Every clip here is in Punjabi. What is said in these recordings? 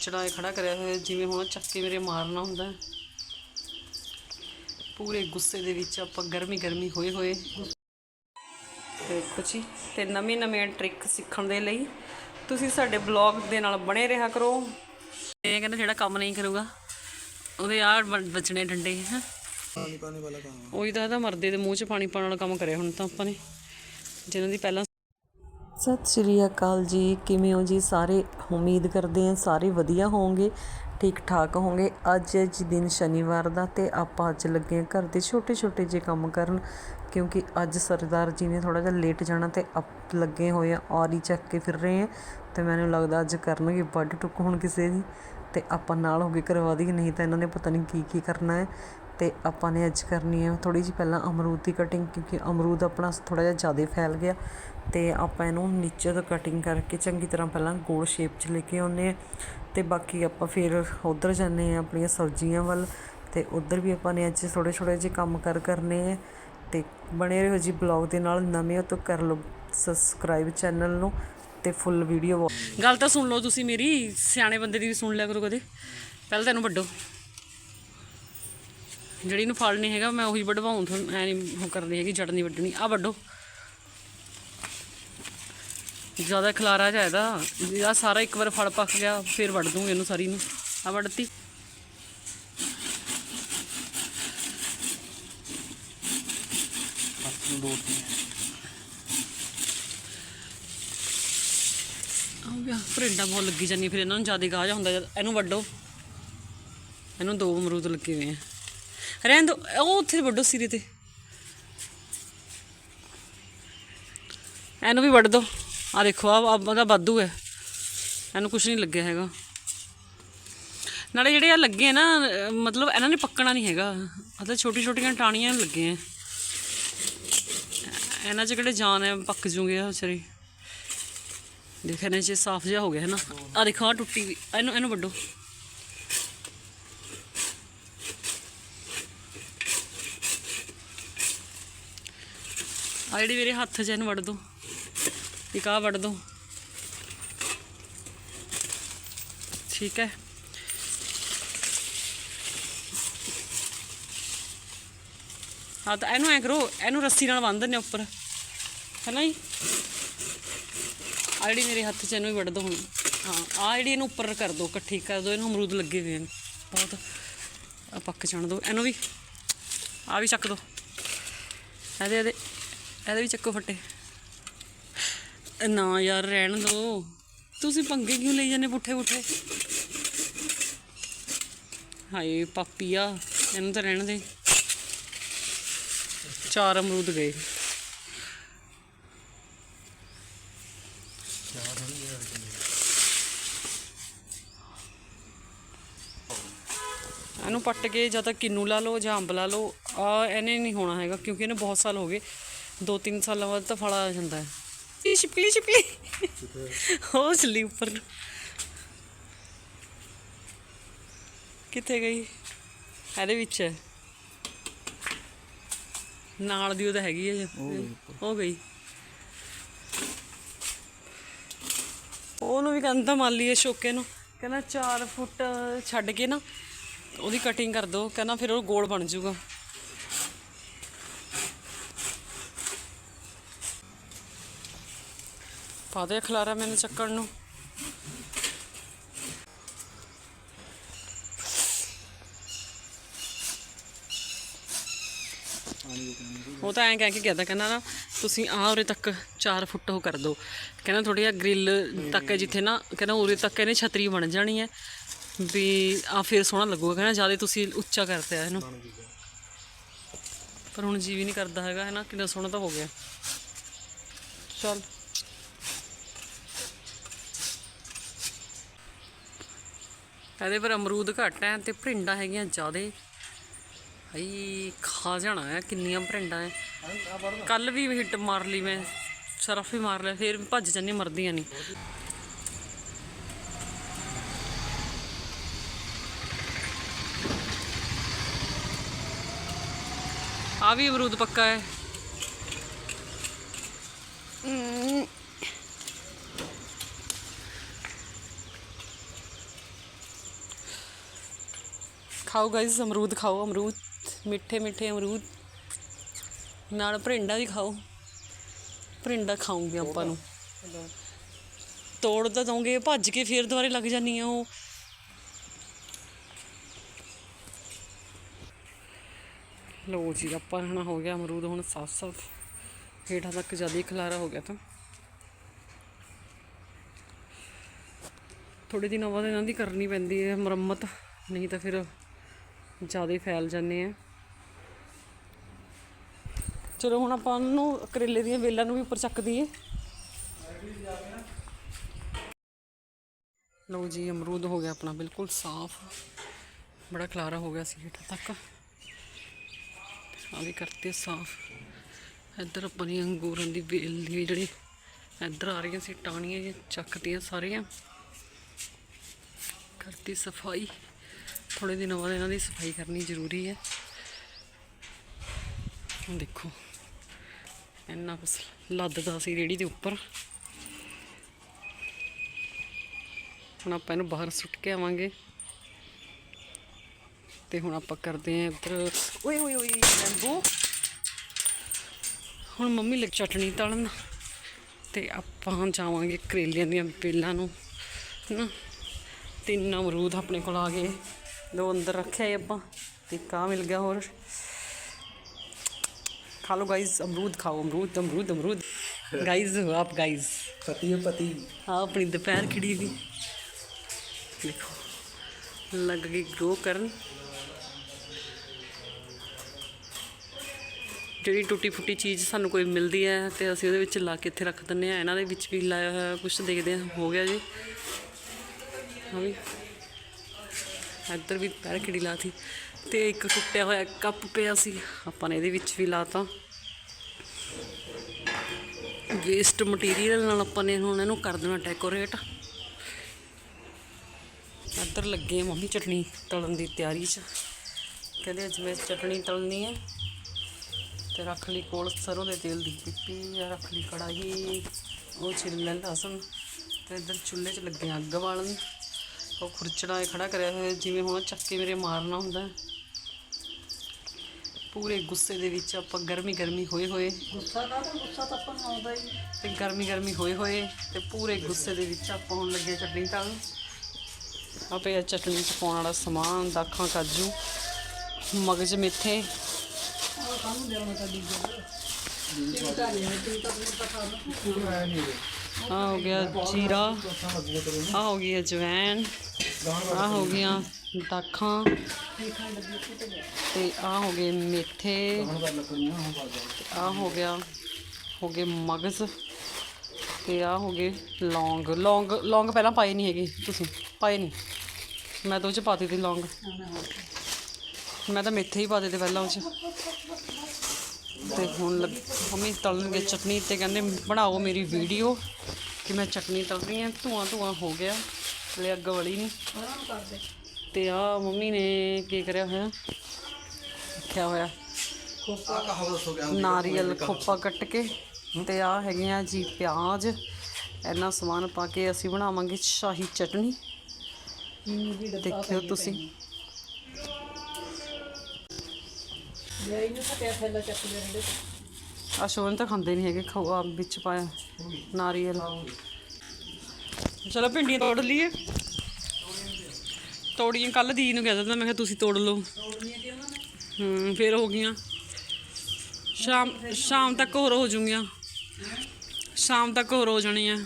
ਚੜਾਏ ਖੜਾ ਕਰਿਆ ਹੋਇਆ ਜਿਵੇਂ ਹੁਣ ਚੱਕੇ ਮੇਰੇ ਮਾਰਨਾ ਹੁੰਦਾ। ਪੂਰੇ ਗੁੱਸੇ ਦੇ ਵਿੱਚ ਆਪਾਂ ਗਰਮੀ ਗਰਮੀ ਹੋਏ ਹੋਏ। ਦੇਖੋ ਜੀ ਤੇ ਨਵੀਂ ਨਵੀਂ ਟ੍ਰਿਕ ਸਿੱਖਣ ਦੇ ਲਈ ਤੁਸੀਂ ਸਾਡੇ ਬਲੌਗ ਦੇ ਨਾਲ ਬਣੇ ਰਿਹਾ ਕਰੋ। ਇਹ ਕਹਿੰਦਾ ਜਿਹੜਾ ਕੰਮ ਨਹੀਂ ਕਰੂਗਾ ਉਹਦੇ ਆ ਬਚਣੇ ਡੰਡੇ ਹੈ। ਪਾਣੀ ਪਾਣੀ ਵਾਲਾ ਕੰਮ ਉਹੀ ਤਾਂ ਇਹਦਾ ਮਰਦੇ ਦੇ ਮੂੰਹ 'ਚ ਪਾਣੀ ਪਾਉਣ ਵਾਲਾ ਕੰਮ ਕਰਿਆ ਹੁਣ ਤਾਂ ਆਪਾਂ ਨੇ। ਜਿਨ੍ਹਾਂ ਦੀ ਪਹਿਲਾਂ ਸਤਿ ਸ਼੍ਰੀ ਅਕਾਲ ਜੀ। ਕਿਵੇਂ ਹੋ ਜੀ? ਸਾਰੇ ਉਮੀਦ ਕਰਦੇ ਹਾਂ ਸਾਰੇ ਵਧੀਆ ਹੋਵੋਗੇ ਠੀਕ ਠਾਕ ਹੋਵੋਗੇ। ਅੱਜ ਹੈ ਜੀ ਦਿਨ ਸ਼ਨੀਵਾਰ ਦਾ ਤੇ ਆਪਾਂ ਅੱਜ ਲੱਗੇ ਹਾਂ ਘਰ ਦੇ ਛੋਟੇ ਛੋਟੇ ਜਿਹੇ ਕੰਮ ਕਰਨ, ਕਿਉਂਕਿ ਅੱਜ ਸਰਦਾਰ ਜੀ ਨੇ ਥੋੜਾ ਜਿਹਾ ਲੇਟ ਜਾਣਾ ਤੇ ਆਪ ਲੱਗੇ ਹੋਏ ਆ ਔਰੀ ਚੱਕ ਕੇ ਫਿਰ ਰਹੇ ਆ ਤੇ ਮੈਨੂੰ ਲੱਗਦਾ ਅੱਜ ਕਰਨਗੇ ਵੱਡ ਟੁੱਕ ਹੁਣ ਕਿਸੇ ਦੀ ਤੇ ਆਪਾਂ ਨਾਲ ਹੋ ਕੇ ਕਰਵਾ ਦੀ ਨਹੀਂ ਤਾਂ ਇਹਨਾਂ ਨੇ ਪਤਾ ਨਹੀਂ ਕੀ ਕੀ ਕਰਨਾ ਹੈ ਤੇ ਆਪਾਂ ਨੇ ਅੱਜ ਕਰਨੀ ਹੈ ਥੋੜੀ ਜਿਹੀ ਪਹਿਲਾਂ ਅਮਰੂਦ ਦੀ ਕਟਿੰਗ ਕਿਉਂਕਿ ਅਮਰੂਦ ਆਪਣਾ ਥੋੜਾ ਜਿਹਾ ਜ਼ਿਆਦਾ ਫੈਲ ਗਿਆ ਅਤੇ ਆਪਾਂ ਇਹਨੂੰ ਨੀਚੇ ਤੋਂ ਕਟਿੰਗ ਕਰਕੇ ਚੰਗੀ ਤਰ੍ਹਾਂ ਪਹਿਲਾਂ ਗੋਲ ਸ਼ੇਪ 'ਚ ਲੈ ਕੇ ਆਉਂਦੇ ਹਾਂ ਅਤੇ ਬਾਕੀ ਆਪਾਂ ਫਿਰ ਉੱਧਰ ਜਾਂਦੇ ਹਾਂ ਆਪਣੀਆਂ ਸਬਜ਼ੀਆਂ ਵੱਲ ਅਤੇ ਉੱਧਰ ਵੀ ਆਪਾਂ ਨੇ ਅੱਜ ਥੋੜ੍ਹੇ ਥੋੜ੍ਹੇ ਜਿਹੇ ਕੰਮ ਕਰ ਕਰਨੇ ਹੈ ਅਤੇ ਬਣੇ ਰਹੋ ਜੀ ਬਲੌਗ ਦੇ ਨਾਲ, ਨਵੇਂ ਹੋ ਤਾਂ ਕਰ ਲਓ ਸਬਸਕ੍ਰਾਈਬ ਚੈਨਲ ਨੂੰ ਤੇ ਫੁੱਲ ਵੀਡੀਓ ਗੱਲ ਤਾਂ ਸੁਣ ਲਓ ਤੁਸੀਂ ਮੇਰੀ, ਸਿਆਣੇ ਬੰਦੇ ਦੀ ਵੀ ਸੁਣ ਲਿਆ ਕਰੋ ਕਦੇ। ਪਹਿਲਾਂ ਤੈਨੂੰ ਵੱਡੋ ਜਿਹੜੀ ਨੂੰ ਫਲ ਨਹੀਂ ਹੈਗਾ, ਮੈਂ ਉਹੀ ਵਡਵਾਉਂ ਤੁਹਾਨੂੰ ਐ ਨਹੀਂ ਉਹ ਕਰਨੀ ਹੈਗੀ ਜੜ ਨਹੀਂ ਵੱਢਣੀ। ਆ ਵੱਡੋ ਜ਼ਿਆਦਾ ਖਲਾਰਾ ਜਾਇਦਾ ਆ ਸਾਰਾ ਇੱਕ ਵਾਰ ਫਲ ਪੱਕ ਗਿਆ ਫਿਰ ਵੱਢ ਦੂੰਗੀ ਇਹਨੂੰ ਸਾਰੀ ਨੂੰ। ਆ ਵੱਢਤੀ। ਆਪਣੀ ਦੋ ਤਿੰਨ। ਆ ਗਿਆ। ਫਰਿੰਡਾ ਬਹੁਤ ਲੱਗੀ ਜਾਂਦੀ ਫਿਰ ਇਹਨਾਂ ਨੂੰ ਜ਼ਿਆਦਾ ਗਾਹ ਜਾ ਹੁੰਦਾ ਇਹਨੂੰ ਵੱਡੋ ਇਹਨੂੰ ਦੋ ਅਮਰੂਦ ਲੱਗੇ ਹੋਏ ਆ। ਰਹਿਣ ਦੋ ਉਹ ਉੱਥੇ ਵੱਡੋ ਸਿਰੇ ਤੇ। ਇਹਨੂੰ ਵੀ ਵੱਢ ਦੋ। ਆ ਦੇਖੋ, ਆ ਉਹਦਾ ਵਾਧੂ ਹੈ। ਇਹਨੂੰ ਕੁਝ ਨਹੀਂ ਲੱਗਿਆ ਹੈਗਾ। ਨਾਲੇ ਜਿਹੜੇ ਆ ਲੱਗੇ ਨਾ, ਮਤਲਬ ਇਹਨਾਂ ਨੇ ਪੱਕਣਾ ਨਹੀਂ ਹੈਗਾ। ਮਤਲਬ ਛੋਟੀ ਛੋਟੀਆਂ ਟਾਣੀਆਂ ਲੱਗੇ ਆ। ਇਹਨਾਂ 'ਚ ਕਿਹੜੇ ਜਾਨ ਹੈ ਪੱਕ ਜੂਗੇ ਆ ਵਿਚਾਰੇ। ਦੇਖ, ਇਹਨਾਂ 'ਚ ਸਾਫ਼ ਜਿਹਾ ਹੋ ਗਿਆ ਹੈ ਨਾ ਆ ਦੇਖੋ ਆ ਟੁੱਟੀ ਵੀ ਇਹਨੂੰ ਇਹਨੂੰ ਵੱਡੋ ਆ ਜਿਹੜੀ ਮੇਰੇ ਹੱਥ 'ਚ ਇਹਨੂੰ ਵੱਢ ਦੋ। ਇੱਕ ਆ ਵੱਢ ਦੋ। ਠੀਕ ਹੈ। ਹਾਂ, ਤਾਂ ਇਹਨੂੰ ਐ ਕਰੋ, ਇਹਨੂੰ ਰੱਸੀ ਨਾਲ ਬੰਨ੍ਹ ਦਿੰਦੇ ਉੱਪਰ। ਹੈ ਨਾ ਜੀ? ਆ ਜਿਹੜੀ ਮੇਰੇ ਹੱਥ 'ਚ ਇਹਨੂੰ ਵੀ ਵੱਢ ਦੋ ਹੁਣ। ਹਾਂ ਆ ਜਿਹੜੀ ਇਹਨੂੰ ਉੱਪਰ ਕਰ ਦੋ, ਇਕੱਠੀ ਕਰ ਦੋ, ਇਹਨੂੰ ਅਮਰੂਦ ਲੱਗੇ ਹੋਏ ਨੇ ਬਹੁਤ ਆ ਪੱਕ ਜਾਣ ਦੋ। ਇਹਨੂੰ ਵੀ ਆ ਵੀ ਚੱਕ ਦੋ। ਇਹਦੇ ਇਹਦੇ ਇਹਦੇ ਵੀ ਚੱਕੋ ਫੱਟੇ। ਨਾ ਯਾਰ, ਰਹਿਣ ਦੋ। ਤੁਸੀਂ ਪੰਗੇ ਕਿਉਂ ਲਈ ਜਾਂਦੇ ਪੁੱਠੇ ਪੁੱਠੇ? ਹਾਏ, ਪਾਪੀਆ, ਇਹਨੂੰ ਤਾਂ ਰਹਿਣ ਦੇ। ਚਾਰ ਅਮਰੂਦ ਗਏ। ਇਹਨੂੰ ਪੱਟ ਕੇ ਜਾਂ ਤਾਂ ਕਿੰਨੂ ਲਾ ਲਓ ਜਾਂ ਅੰਬ ਲਾ ਲਓ। ਆ, ਇਹਨੇ ਨਹੀਂ ਹੋਣਾ ਹੈਗਾ, ਕਿਉਂਕਿ ਇਹਨੇ ਬਹੁਤ ਸਾਲ ਹੋ ਗਏ। ਦੋ ਤਿੰਨ ਸਾਲਾਂ ਬਾਅਦ ਤਾਂ ਫਲ ਆ ਜਾਂਦਾ ਹੈ। ਇਹ ਛਿਪਲੀ ਛਿਪਲੀ ਹੋ ਚੱਲੀ ਉੱਪਰ ਨੂੰ ਕਿੱਥੇ ਗਈ? ਇਹਦੇ ਵਿੱਚ। ਨਾਲ ਦੀ ਉਹ ਤਾਂ ਹੈਗੀ ਹੈ ਹੋ ਗਈ। ਉਹਨੂੰ ਵੀ ਕਹਿੰਦਾ ਮੰਨ ਲਈਏ ਸ਼ੋਕੇ ਨੂੰ। ਕਹਿੰਦਾ 4 ਫੁੱਟ ਛੱਡ ਕੇ ਨਾ ਉਹਦੀ ਕਟਿੰਗ ਕਰ ਦੋ। ਕਹਿੰਦਾ ਫਿਰ ਉਹ ਗੋਲ ਬਣ ਜਾਊਗਾ। ਪਾ ਦੇ ਖਲਾਰਾ ਮੈਨੂੰ ਚੱਕਣ ਨੂੰ। ਉਹ ਤਾਂ ਐਂ ਕਹਿ ਕੇ ਗਿਆ ਤਾਂ ਕਹਿੰਦਾ ਨਾ, ਤੁਸੀਂ ਆ ਉਰੇ ਤੱਕ 4 ਫੁੱਟ ਉਹ ਕਰ ਦਿਓ। ਕਹਿੰਦਾ ਥੋੜੀ ਜਿਹਾ ਗ੍ਰਿਲ ਤੱਕ ਹੈ ਜਿੱਥੇ ਨਾ, ਕਹਿੰਦਾ ਉਰੇ ਤੱਕ ਇਹਨੇ ਛਤਰੀ ਬਣ ਜਾਣੀ ਹੈ। ਵੀ ਆ ਫਿਰ ਸੋਹਣਾ ਲੱਗੂਗਾ, ਕਹਿੰਦਾ ਜ਼ਿਆਦਾ ਤੁਸੀਂ ਉੱਚਾ ਕਰਦੇ ਆ ਇਹਨੂੰ। ਪਰ ਹੁਣ ਜੀ ਵੀ ਨਹੀਂ ਕਰਦਾ ਹੈਗਾ, ਹੈ ਨਾ? ਕਿੰਨਾ ਸੋਹਣਾ ਤਾਂ ਹੋ ਗਿਆ। ਚਲ। ਇਹਦੇ ਪਰ ਅਮਰੂਦ ਘੱਟ ਹੈ ਤੇ ਭਰਿੰਡਾਂ ਹੈਗੀਆਂ ਜ਼ਿਆਦੇ। ਹਾਈ, ਖਾ ਜਾਣਾ ਹੈ ਕਿੰਨੀਆਂ ਭਰਿੰਡਾਂ ਹੈ ਕੱਲ ਵੀ ਹਿੱਟ ਮਾਰ ਲਈ ਮੈਂ, ਸਰਫ ਵੀ ਮਾਰ ਲਿਆ, ਫਿਰ ਭੱਜ ਜਾਂਦੀ, ਮਰਦੀਆਂ ਨਹੀਂ ਆ ਵੀ ਅਮਰੂਦ ਪੱਕਾ ਹੈ। ਖਾਓ ਗਾਇਸ ਅਮਰੂਦ ਖਾਓ, ਅਮਰੂਦ, ਮਿੱਠੇ ਮਿੱਠੇ ਅਮਰੂਦ। ਨਾਲ ਭਰਿੰਡਾ ਵੀ ਖਾਓ। ਭਰਿੰਡਾ ਖਾਉਂਗੇ ਆਪਾਂ ਨੂੰ। ਤੋੜ ਤਾਂ ਦੋਗੇ ਭੱਜ ਕੇ ਫੇਰ ਦੁਬਾਰੇ ਲੱਗ ਜਾਨੀ ਆ ਉਹ। ਲੋ ਜੀ, ਆਪਾਂ ਹੁਣ ਹੋ ਗਿਆ ਅਮਰੂਦ ਹੁਣ ਸਾਫ਼ ਸਾਫ਼ ਹੇਠਾਂ ਤੱਕ ਜ਼ਿਆਦਾ ਖਲਾਰਾ ਹੋ ਗਿਆ ਤਾਂ। ਥੋੜੇ ਦਿਨਾਂ ਬਾਅਦ ਇਹਨਾਂ ਦੀ ਕਰਨੀ ਪੈਂਦੀ ਹੈ ਮੁਰੰਮਤ, ਨਹੀਂ ਤਾਂ ਫਿਰ ਜ਼ਿਆਦਾ ਫੈਲ ਜਾਂਦੇ ਆ। ਚਲੋ ਹੁਣ ਆਪਾਂ ਨੂੰ ਕਰੇਲੇ ਦੀਆਂ ਵੇਲਾਂ ਨੂੰ ਵੀ ਉੱਪਰ ਚੱਕ ਦਈਏ। ਲਓ ਜੀ, ਅਮਰੂਦ ਹੋ ਗਿਆ ਆਪਣਾ ਬਿਲਕੁਲ ਸਾਫ਼। ਬੜਾ ਖਲਾਰਾ ਹੋ ਗਿਆ ਸੀ ਹੇਠਾਂ ਤੱਕ। ਆ ਵੀ ਕਰਤੇ ਸਾਫ਼। ਇੱਧਰ ਆਪਣੀ ਅੰਗੂਰਾਂ ਦੀ ਵੇਲ ਦੀ ਜਿਹੜੀ ਇੱਧਰ ਆ ਰਹੀਆਂ ਸੀ, ਟਾਹਣੀਆਂ ਜਿਹੀਆਂ, ਚੱਕਤੀਆਂ ਸਾਰੀਆਂ। ਕਰਤੀ ਸਫ਼ਾਈ। ਥੋੜੇ ਦਿਨਾਂ ਬਾਅਦ ਇਹਨਾਂ ਦੀ ਸਫ਼ਾਈ ਕਰਨੀ ਜ਼ਰੂਰੀ ਹੈ। ਦੇਖੋ, ਇੰਨਾ ਕੁਛ ਲੱਦਦਾ ਸੀ ਰੇੜੀ ਦੇ ਉੱਪਰ। ਹੁਣ ਆਪਾਂ ਇਹਨੂੰ ਬਾਹਰ ਸੁੱਟ ਕੇ ਆਵਾਂਗੇ। ਤੇ ਹੁਣ ਆਪਾਂ ਕਰਦੇ ਆਂ ਇੱਧਰ, ਓਏ ਓਏ ਓਏ ਲੈਂਬੂ ਹੁਣ ਮੰਮੀ ਲੱਗ ਚਟਣੀ ਤਲਣ। ਤੇ ਆਪਾਂ ਜਾਵਾਂਗੇ ਕਰੇਲਿਆਂ ਦੀਆਂ ਪੇਲਾਂ ਨੂੰ ਨਾ ਤਿੰਨ ਅਮਰੂਦ ਆਪਣੇ ਕੋਲ ਆ ਗਏ। ਲੋ ਅੰਦਰ ਰੱਖਿਆ ਹੈ ਆਪਾਂ ਤੇ ਕਾ ਮਿਲ ਗਿਆ ਹੋਰ। ਖਾ लो गाइज ਅਮਰੂਦ ਖਾਓ ਅਮਰੂਦ ਅਮਰੂਦ ਅਮਰੂਦ। गाइज आप गाइज पति है पति हाँ अपनी दोपहर खिड़ी थी देखो लग गई ग्रो ਜਿਹੜੀ ਟੁੱਟੀ ਫੁੱਟੀ ਚੀਜ਼ ਸਾਨੂੰ ਕੋਈ ਮਿਲਦੀ ਹੈ ਤੇ ਅਸੀਂ ਉਹਦੇ ਵਿੱਚ ਲਾ ਕੇ ਇੱਥੇ ਰੱਖ ਦਿੰਨੇ ਆ ਇਹਨਾਂ ਦੇ ਵਿੱਚ ਵੀ ਲਾਇਆ ਹੋਇਆ ਕੁਝ ਦੇਖਦੇ ਹਾਂ ਹੋ ਗਿਆ ਜੀ। ਹਾਂ ਵੀ। ਇੱਧਰ ਵੀ ਪੈਰ ਖਿੜੀ ਲਾਤੀ ਤੇ ਇੱਕ ਟੁੱਟਿਆ ਹੋਇਆ ਕੱਪ ਪਿਆ ਸੀ, ਆਪਾਂ ਨੇ ਇਹਦੇ ਵਿੱਚ ਵੀ ਲਾਤਾ। ਵੇਸਟ ਮਟੀਰੀਅਲ ਨਾਲ ਆਪਾਂ ਨੇ ਹੁਣ ਇਹਨੂੰ ਕਰ ਦੇਣਾ ਡੈਕੋਰੇਟ ਇੱਧਰ ਲੱਗੇ ਆ ਮੰਮੀ ਚਟਣੀ ਤਲਣ ਦੀ ਤਿਆਰੀ 'ਚ। ਕਹਿੰਦੇ ਅੱਜ ਮੈਂ ਚਟਣੀ ਤਲਣੀ ਹੈ ਤੇ ਰੱਖ ਲਈ ਕੋਲ ਸਰੋਂ ਦੇ ਤੇਲ ਦੀ ਪਿੱਪੀ ਰੱਖ ਲਈ ਕੜਾਹੀ, ਉਹ ਛਿੱਲ ਲੈ ਲਸਣ ਤੇ ਇੱਧਰ ਚੁੱਲ੍ਹੇ 'ਚ ਲੱਗੇ ਅੱਗ ਬਾਲਣ। ਉਹ ਖੁਰਚੜਾ ਖੜਾ ਕਰਿਆ ਹੋਇਆ ਜਿਵੇਂ ਹੁਣ ਚੱਕੇ ਮੇਰੇ ਮਾਰਨਾ ਹੁੰਦਾ। ਪੂਰੇ ਗੁੱਸੇ ਦੇ ਵਿੱਚ ਆਪਾਂ ਗਰਮੀ ਗਰਮੀ ਹੋਏ ਹੋਏ। ਗੁੱਸਾ ਕਾਹਦਾ? ਗੁੱਸਾ ਤਾਂ ਆਪਾਂ ਨੂੰ ਆਉਂਦਾ ਹੀ। ਤੇ ਗਰਮੀ ਗਰਮੀ ਹੋਏ ਹੋਏ ਤੇ ਪੂਰੇ ਗੁੱਸੇ ਦੇ ਵਿੱਚ ਆਪਾਂ ਹੁਣ ਲੱਗੇ ਚਟਣੀ ਤਲਣ ਆਪੇ ਇਹ ਚਟਣੀ ਚ ਪਾਉਣ ਵਾਲਾ ਸਮਾਨ ਦਾਖਾਂ ਕਾਜੂ ਮਗਜ ਮੇਥੇ। ਕੰਮ ਲਿਆਉਣਾ ਤਾਂ ਦੀ ਗੱਲ ਇਹ ਤਾਂ ਨਹੀਂ ਤੂੰ ਤਾਂ ਮੈਨੂੰ ਪਤਾ ਨਾ ਆ ਹੋ ਗਿਆ ਜੀਰਾ, ਆ ਹੋ ਗਈ ਅਜਵੈਨ ਆ ਹੋ ਗਈਆਂ ਦਾਖਾਂ ਤੇ ਆ ਹੋ ਗਏ ਮੇਥੇ ਆ ਹੋ ਗਿਆ, ਹੋ ਗਏ ਮਗਜ਼ ਤੇ ਆ ਹੋ ਗਏ ਲੌਂਗ। ਲੌਂਗ ਲੌਂਗ ਪਹਿਲਾਂ ਪਾਏ ਨਹੀਂ ਹੈਗੇ ਤੁਸੀਂ, ਪਾਏ ਨਹੀਂ। ਮੈਂ ਤਾਂ ਉਹ ਚ ਪਾਤੀ ਤੀ ਲੌਂਗ। ਮੈਂ ਤਾਂ ਮੇਥੇ ਹੀ ਪਾ ਦਿੱਤੇ ਪਹਿਲਾਂ ਉਹ ਚ। ਤੇ ਹੁਣ ਲੱਗ- ਮੰਮੀ ਤਲਣਗੇ ਚਟਨੀ ਤੇ ਕਹਿੰਦੇ, ਬਣਾਓ ਮੇਰੀ ਵੀਡੀਓ ਕਿ ਮੈਂ ਚਟਨੀ ਤਲ ਰਹੀ ਹਾਂ ਧੂਆਂ ਧੂਆਂ ਹੋ ਗਿਆ। ਹਲੇ ਅੱਗ ਵਲੀ ਨਹੀਂ ਆਰਾਮ ਕਰਦੇ ਤੇ ਆ ਮੰਮੀ ਨੇ ਕੀ ਕਰਿਆ ਹੋਇਆ? ਰੱਖਿਆ ਹੋਇਆ। ਨਾਰੀਅਲ ਖੋਪਾ ਕੱਟ ਕੇ ਤੇ ਆ ਹੈਗੀਆਂ ਜੀ ਪਿਆਜ਼। ਇੰਨਾ ਸਮਾਨ ਪਾ ਕੇ ਅਸੀਂ ਬਣਾਵਾਂਗੇ ਸ਼ਾਹੀ ਚਟਨੀ। ਦੇਖਿਓ ਤੁਸੀਂ। ਲੈ ਇਹਨੂੰ ਤਾਂ ਪਿਆ ਥੈਲਾ ਚੱਕ ਲਿਆ ਜਿਹੜੇ ਆ ਸ਼ੋਨ ਤਾਂ ਖਾਂਦੇ ਨਹੀਂ ਹੈਗੇ ਖਵਾ ਵਿੱਚ ਪਾਇਆ ਨਾਰੀਅਲ। ਚਲੋ ਭਿੰਡੀਆਂ ਤੋੜ ਲਈਏ। ਤੋੜੀਆਂ ਕੱਲ ਦੀ ਨੂੰ ਕਹਿ ਦਿੱਤਾ ਮੈਂ ਕਿਹਾ ਤੁਸੀਂ ਤੋੜ ਲਓ। ਹੂੰ ਫੇਰ ਹੋ ਗਈਆਂ। ਸ਼ਾਮ ਸ਼ਾਮ ਤੱਕ ਹੋਰ ਹੋ ਜੂਗੀਆਂ ਸ਼ਾਮ ਤੱਕ ਹੋਰ ਹੋ ਜਾਣੀਆਂ।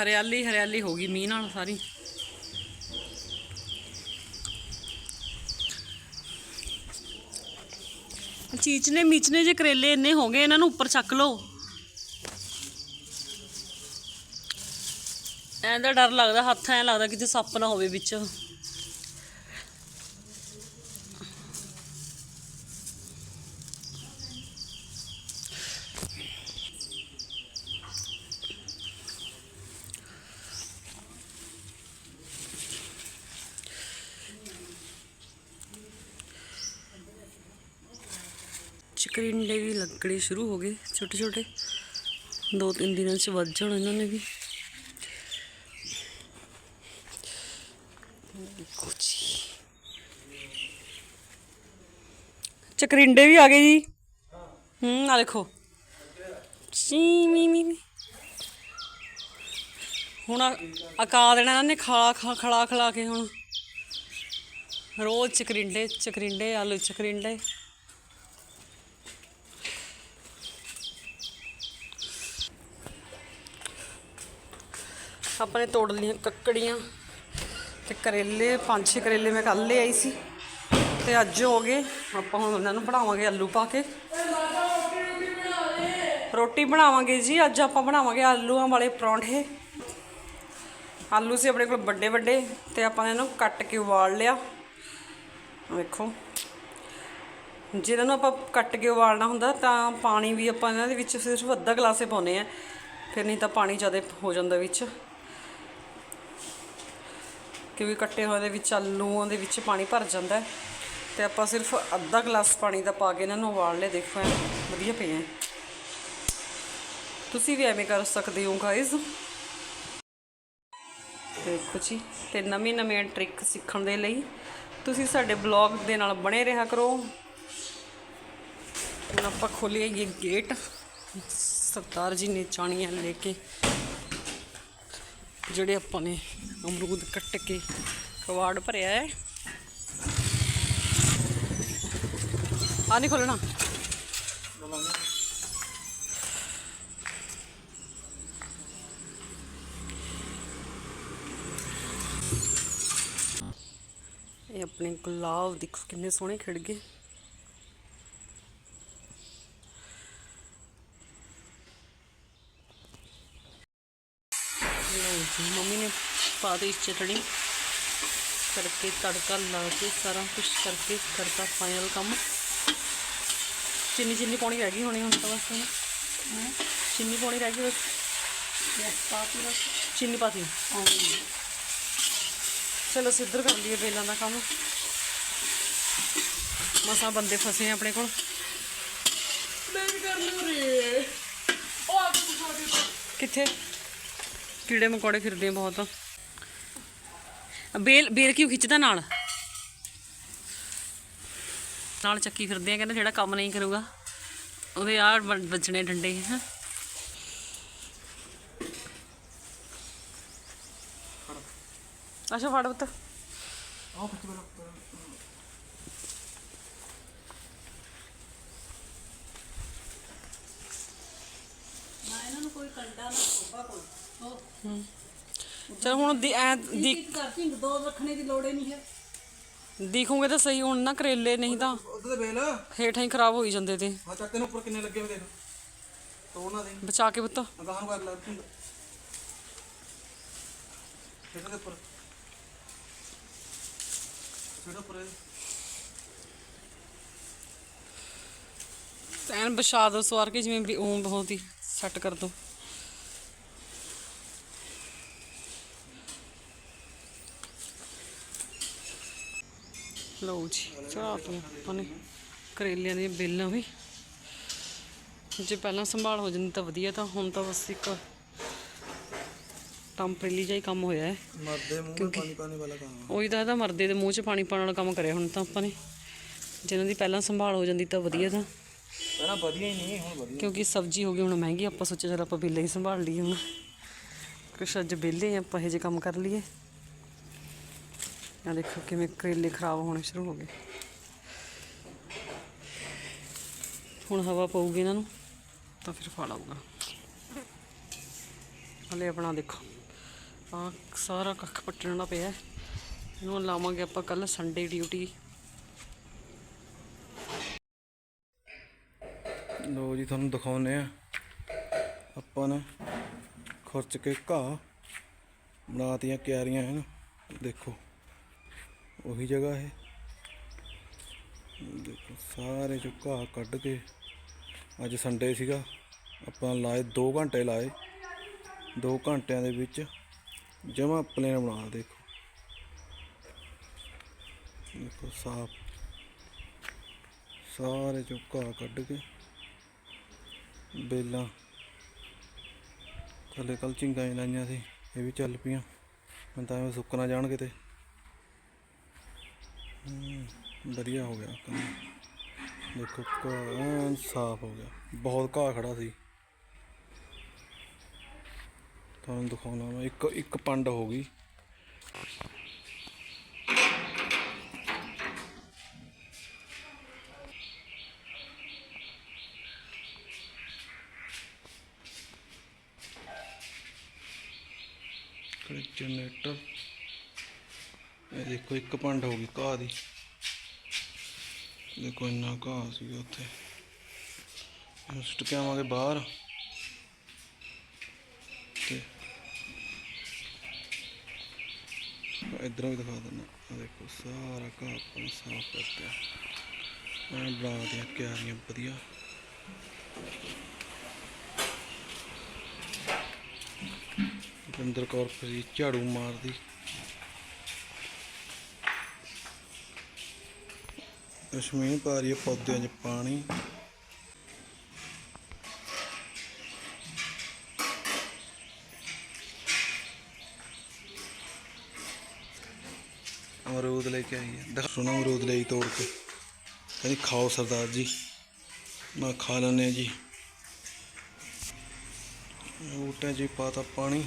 ਹਰਿਆਲੀ ਹਰਿਆਲੀ ਹੋ ਗਈ ਮੀਂਹ ਨਾਲ ਸਾਰੀ। ਚੀਚਨੇ ਮੀਚਨੇ ਜੇ ਕਰੇਲੇ ਇੰਨੇ ਹੋ ਗਏ, ਇਹਨਾਂ ਨੂੰ ਉੱਪਰ ਚੱਕ ਲਓ। ਐਂ ਦਾ ਡਰ ਲੱਗਦਾ, ਹੱਥ ਐਂ ਲੱਗਦਾ ਕਿਤੇ ਸੱਪ ਨਾ ਹੋਵੇ ਵਿੱਚ। ਚਕਰਿੰਡੇ ਵੀ ਲੱਗਣੇ ਸ਼ੁਰੂ ਹੋ ਗਏ ਛੋਟੇ ਛੋਟੇ ਦੋ ਤਿੰਨ ਦਿਨਾਂ ਚ ਵੱਧ ਜਾਣ ਇਹਨਾਂ ਨੇ ਵੀ। ਚਕਰਿੰਡੇ ਵੀ ਆ ਗਏ ਜੀ। ਹੂੰ ਆ ਦੇਖੋ। ਸੀ, ਮੀ ਮੀ ਹੁਣ ਅਕਾ ਦੇਣਾ ਇਹਨਾਂ ਨੇ ਖਾ ਖਾ ਖੜਾ ਖਲਾ ਕੇ ਹੁਣ। ਰੋਜ਼ ਚਕਰਿੰਡੇ ਚਕਰਿੰਡੇ ਆਲੂ ਚਕਰਿੰਡੇ ਆਪਾਂ ਨੇ ਤੋੜ ਲਈਆਂ ਕੱਕੜੀਆਂ ਤੇ ਕਰੇਲੇ, ਪੰਜ ਛੇ ਕਰੇਲੇ ਮੈਂ ਕੱਲ ਲੈ ਆਈ ਸੀ। ਤੇ ਅੱਜ ਹੋ ਗਏ, ਆਪਾਂ ਹੁਣ ਉਹਨਾਂ ਨੂੰ ਬਣਾਵਾਂਗੇ ਆਲੂ ਪਾ ਕੇ। ਰੋਟੀ ਬਣਾਵਾਂਗੇ ਜੀ, ਅੱਜ ਆਪਾਂ ਬਣਾਵਾਂਗੇ ਆਲੂਆਂ ਵਾਲੇ ਪਰੌਂਠੇ। ਆਲੂ ਸੀ ਆਪਣੇ ਕੋਲ ਵੱਡੇ ਵੱਡੇ, ਤੇ ਆਪਾਂ ਨੇ ਇਹਨੂੰ ਕੱਟ ਕੇ ਉਬਾਲ ਲਿਆ। ਵੇਖੋ। ਜਿਹਨਾਂ ਨੂੰ ਆਪਾਂ ਕੱਟ ਕੇ ਉਬਾਲਣਾ ਹੁੰਦਾ, ਤਾਂ ਪਾਣੀ ਵੀ ਆਪਾਂ ਇਹਨਾਂ ਦੇ ਵਿੱਚ ਸਿਰਫ ਅੱਧਾ ਗਲਾਸੇ ਪਾਉਨੇ ਆ। ਫਿਰ ਨਹੀਂ ਤਾਂ ਪਾਣੀ ਜ਼ਿਆਦਾ ਹੋ ਜਾਂਦਾ ਵਿੱਚ। ਕਿਉਂਕਿ ਕੱਟੇ ਹੋਏ ਦੇ ਵਿੱਚ ਆਲੂਆਂ ਦੇ ਵਿੱਚ ਪਾਣੀ ਭਰ ਜਾਂਦਾ ਹੈ। ਤੇ ਆਪਾਂ ਸਿਰਫ ਅੱਧਾ ਗਲਾਸ ਪਾਣੀ ਦਾ ਪਾ ਕੇ ਇਹਨਾਂ ਨੂੰ ਉਬਾਲ ਲਿਆ ਦੇਖੋ ਐ ਵਧੀਆ ਪਏ ਐ। ਤੁਸੀਂ ਵੀ ਐਵੇਂ ਕਰ ਸਕਦੇ ਹੋ ਗਾਇਜ਼ ਦੇਖੋ ਜੀ, ਤੇ ਨਵੀਂ ਨਵੀਂ ਟ੍ਰਿਕ ਸਿੱਖਣ ਦੇ ਲਈ ਤੁਸੀਂ ਸਾਡੇ ਬਲੌਗ ਦੇ ਨਾਲ ਬਣੇ ਰਿਹਾ ਕਰੋ। ਹੁਣ ਆਪਾਂ ਖੋਲੀਏ ਇਹ ਗੇਟ ਸਰਦਾਰ ਜੀ ਨੇ ਚਾਣੀਆਂ ਲੈ ਕੇ ਜਿਹੜੇ ਆਪਾਂ ਨੇ ਅਮਰੂਦ ਕੱਟ ਕੇ ਕਵਾੜ ਭਰਿਆ ਹੈ। ਆ ਨਹੀਂ ਖੋਲਣਾ ਇਹ ਆਪਣੇ ਗੁਲਾਬ ਦੇਖੋ ਕਿੰਨੇ ਸੋਹਣੇ ਖਿੜ ਗਏ। ਲਓ ਜੀ ਮੰਮੀ ਨੇ ਪਾ ਦੀ ਚਟਣੀ। ਕਰਕੇ ਤੜਕਾ ਲਾ ਕੇ ਸਾਰਾ ਕੁਝ ਕਰਕੇ ਕਰਤਾ ਫਾਈਨਲ ਕੰਮ। ਚੀਨੀ ਚੀਨੀ ਪਾਉਣੀ ਰਹਿ ਗਈ ਹੋਣੀ ਹੁਣ ਤਾਂ ਬਸ ਚੀਨੀ ਪਾਉਣੀ ਰਹਿ ਗਈ ਬਸ। ਚੀਨੀ ਪਾਤੀ ਚਲੋ ਸਿੱਧਰ ਕਰ ਲਈਏ ਬੇਲਾਂ ਦਾ ਕੰਮ। ਮਸਾਂ ਬੰਦੇ ਫਸੇ ਆ ਆਪਣੇ ਕੋਲ। ਕਿੱਥੇ? ਕੀੜੇ ਮਕੌੜੇ ਫਿਰਦੇ ਆ ਬਹੁਤ। ਬੇਲ ਬੇਲ ਕਿਉਂ ਖਿੱਚਦਾ ਨਾਲ? ਨਾਲ ਚੱਕੀ ਫਿਰਦੇ ਆ, ਕਹਿੰਦੇ ਜਿਹੜਾ ਕੰਮ ਨਹੀਂ ਕਰੂਗਾ, ਉਹਦੇ ਆ ਵੱਜਣੇ ਡੰਡੇ, ਹੈ। ਅੱਛਾ, ਫੜ ਪੁੱਤ। ਆਹ ਕੁਝ ਬਣਾ ਇਹਨਾਂ ਨੂੰ ਕੋਈ ਕੰਡਾ ਨਾ ਕੋਪਾ ਕੋਈ। ਚਲ ਹੁਣ ਦੀ ਐ ਦੀ ਦੋ ਰੱਖਣੇ ਦੀ ਲੋੜ ਹੀ ਨਹੀਂ ਹੈ। ਦਿਖੂਗੇ ਤਾਂ ਸਹੀ ਹੁਣ ਨਾ ਕਰੇਲੇ ਨਹੀਂ ਤਾਂ ਉਧਰ ਬੇਲ। ਹਾਂ ਹੇਠਾਂ ਹੀ ਖਰਾਬ ਹੋਈ ਜਾਂਦੇ ਤੇ। ਚੱਕ ਤੈਨੂੰ ਉੱਪਰ ਕਿੰਨੇ ਲੱਗੇ ਹੋਏ ਦੇਖ। ਤੋੜ ਨਾ ਦੇ। ਬਚਾ ਕੇ ਪੁੱਤ। ਅਗਾਹ ਨੂੰ ਕਰ ਲੈ ਤੂੰ ਇਹਦੇ ਦੇ ਉੱਪਰ। ਇਹਦੇ ਉੱਪਰ। ਐਨ ਵਿਛਾ ਦੋ ਸਵਾਰ ਕੇ ਜਿਵੇਂ ਵੀ ਉਹ ਬਹੁਤ ਹੀ ਸੈੱਟ ਕਰ ਦੋ। ਲਓ ਜੀ ਚੜਾ ਤੀ ਆਪਾਂ ਨੇ ਕਰੇਲਿਆਂ ਦੀਆਂ ਬੇਲਾਂ ਵੀ। ਜੇ ਪਹਿਲਾਂ ਸੰਭਾਲ ਹੋ ਜਾਂਦੀ ਤਾਂ ਵਧੀਆ ਤਾਂ ਹੁਣ ਤਾਂ ਬਸ ਇੱਕ ਟੈਂਪਰੇਰੀ ਜਿਹਾ ਹੀ ਕੰਮ ਹੋਇਆ ਹੈ। ਮਰਦੇ ਮੂੰਹ ਵਿੱਚ ਪਾਣੀ ਪਾਣੀ ਵਾਲਾ ਕੰਮ ਉਹੀ ਤਾਂ ਇਹਦਾ ਮਰਦੇ ਦੇ ਮੂੰਹ 'ਚ ਪਾਣੀ ਪਾਉਣ ਵਾਲਾ ਕੰਮ ਕਰਿਆ ਹੁਣ ਤਾਂ ਆਪਾਂ ਨੇ। ਜਿਹਨਾਂ ਦੀ ਪਹਿਲਾਂ ਸੰਭਾਲ ਹੋ ਜਾਂਦੀ ਤਾਂ ਵਧੀਆ ਤਾਂ। ਪਹਿਲਾਂ ਵਧੀਆ ਹੀ ਨਹੀਂ ਹੁਣ ਵਧੀਆ। ਕਿਉਂਕਿ ਸਬਜ਼ੀ ਹੋ ਗਈ ਹੁਣ ਮਹਿੰਗੀ ਆਪਾਂ ਸੋਚਿਆ ਚਲ ਆਪਾਂ ਬੇਲੇ ਹੀ ਸੰਭਾਲ ਲਈਏ ਹੁਣ। ਕੁਛ ਅੱਜ ਬੇਲੇ ਆਪਾਂ ਇਹ ਜੇ ਕੰਮ ਕਰ ਲਈਏ। ਆ ਦੇਖੋ ਕਿਵੇਂ ਕਰੇਲੇ ਖਰਾਬ ਹੋਣੇ ਸ਼ੁਰੂ ਹੋ ਗਏ। ਹੁਣ ਹਵਾ ਪਊਗੀ ਇਹਨਾਂ ਨੂੰ, ਤਾਂ ਫਿਰ ਫਲ ਆਊਗਾ ਹਲੇ ਆਪਣਾ ਦੇਖੋ ਆ ਸਾਰਾ ਕੱਖ ਪੱਟਣ ਦਾ ਪਿਆ ਹੈ। ਇਹਨੂੰ ਲਾਵਾਂਗੇ ਆਪਾਂ ਕੱਲ ਸੰਡੇ ਡਿਊਟੀ ਲੋ ਜੀ, ਤੁਹਾਨੂੰ ਦਿਖਾਉਨੇ ਆ ਆਪਾਂ ਨੇ ਖਰਚ ਕੇ ਘਾਹ ਬਣਾਤੀਆਂ ਕਿਆਰੀਆਂ ਹਨ। ਦੇਖੋ। ਉਹੀ ਜਗ੍ਹਾ ਹੈ। ਦੇਖੋ, ਸਾਰੇ ਚੋਂ ਘਾਹ ਕੱਢ ਕੇ ਅੱਜ ਸੰਡੇ ਸੀਗਾ। ਆਪਾਂ ਲਾਏ 2 ਘੰਟੇ ਲਾਏ। 2 ਘੰਟਿਆਂ ਦੇ ਵਿੱਚ ਜਮਾ ਪਲੇਨ ਬਣਾ ਦੇਖੋ। ਦੇਖੋ, ਸਾਫ਼। ਸਾਰੇ ਚੋਂ ਘਾਹ ਕੱਢ ਕੇ ਬੇਲਾਂ। ਥੱਲੇ ਕੱਲ ਚਿੰਗਾਂ ਹੀ ਲਾਈਆਂ ਸੀ, ਇਹ ਵੀ ਚੱਲ ਪਈਆਂ। ਮੈਂ ਤਾਂ ਐਵੇਂ ਸੁੱਕ ਜਾਣ ਕਿਤੇ ਵਧੀਆ ਹੋ ਗਿਆ ਕੰਮ। ਦੇਖੋ ਘਾਹ ਸਾਫ਼ ਹੋ ਗਿਆ। ਬਹੁਤ ਘਾਹ ਖੜਾ ਸੀ। ਤੁਹਾਨੂੰ ਦਿਖਾਉਣਾ ਮੈਂ। ਇੱਕ ਇੱਕ ਪੰਡ ਹੋ ਗਈ ਕਿਹੜੇ ਜਨਰੇਟਰ ਇਹ ਦੇਖੋ, ਇੱਕ ਪੰਡ ਹੋ ਗਈ ਘਾਹ ਦੀ। ਦੇਖੋ, ਇੰਨਾ ਘਾਹ ਸੀਗਾ ਉੱਥੇ। ਹੁਣ ਸੁੱਟ ਕੇ ਆਵਾਂਗੇ ਬਾਹਰ। ਤੇ ਇਧਰੋਂ ਵੀ ਦਿਖਾ ਦਿੰਦਾ। ਆ ਦੇਖੋ, ਸਾਰਾ ਘਾਹ ਆਪਾਂ ਸਾਫ਼ ਕਰਤਾ ਮੈਂ ਬਣਾ ਦੀਆਂ ਕਿਆਰੀਆਂ ਵਧੀਆ। ਰਵਿੰਦਰ ਕੌਰ ਫਿਰ ਝਾੜੂ ਮਾਰਦੀ। ਅਸ਼ਮੀਨ ਪਾ ਰਹੀ ਹੈ ਪੌਦਿਆਂ 'ਚ ਪਾਣੀ। ਅਮਰੂਦ ਲੈ ਕੇ ਆਈ ਹੈ ਦੇਖ ਅਮਰੂਦ ਲਈ ਤੋੜ ਕੇ। ਕਹਿੰਦੀ, ਖਾਓ ਸਰਦਾਰ ਜੀ। ਮੈਂ ਖਾ ਲੈਂਦੇ ਹਾਂ ਜੀ। ਬੂਟਿਆਂ 'ਚ ਹੀ ਪਾਤਾ ਪਾਣੀ।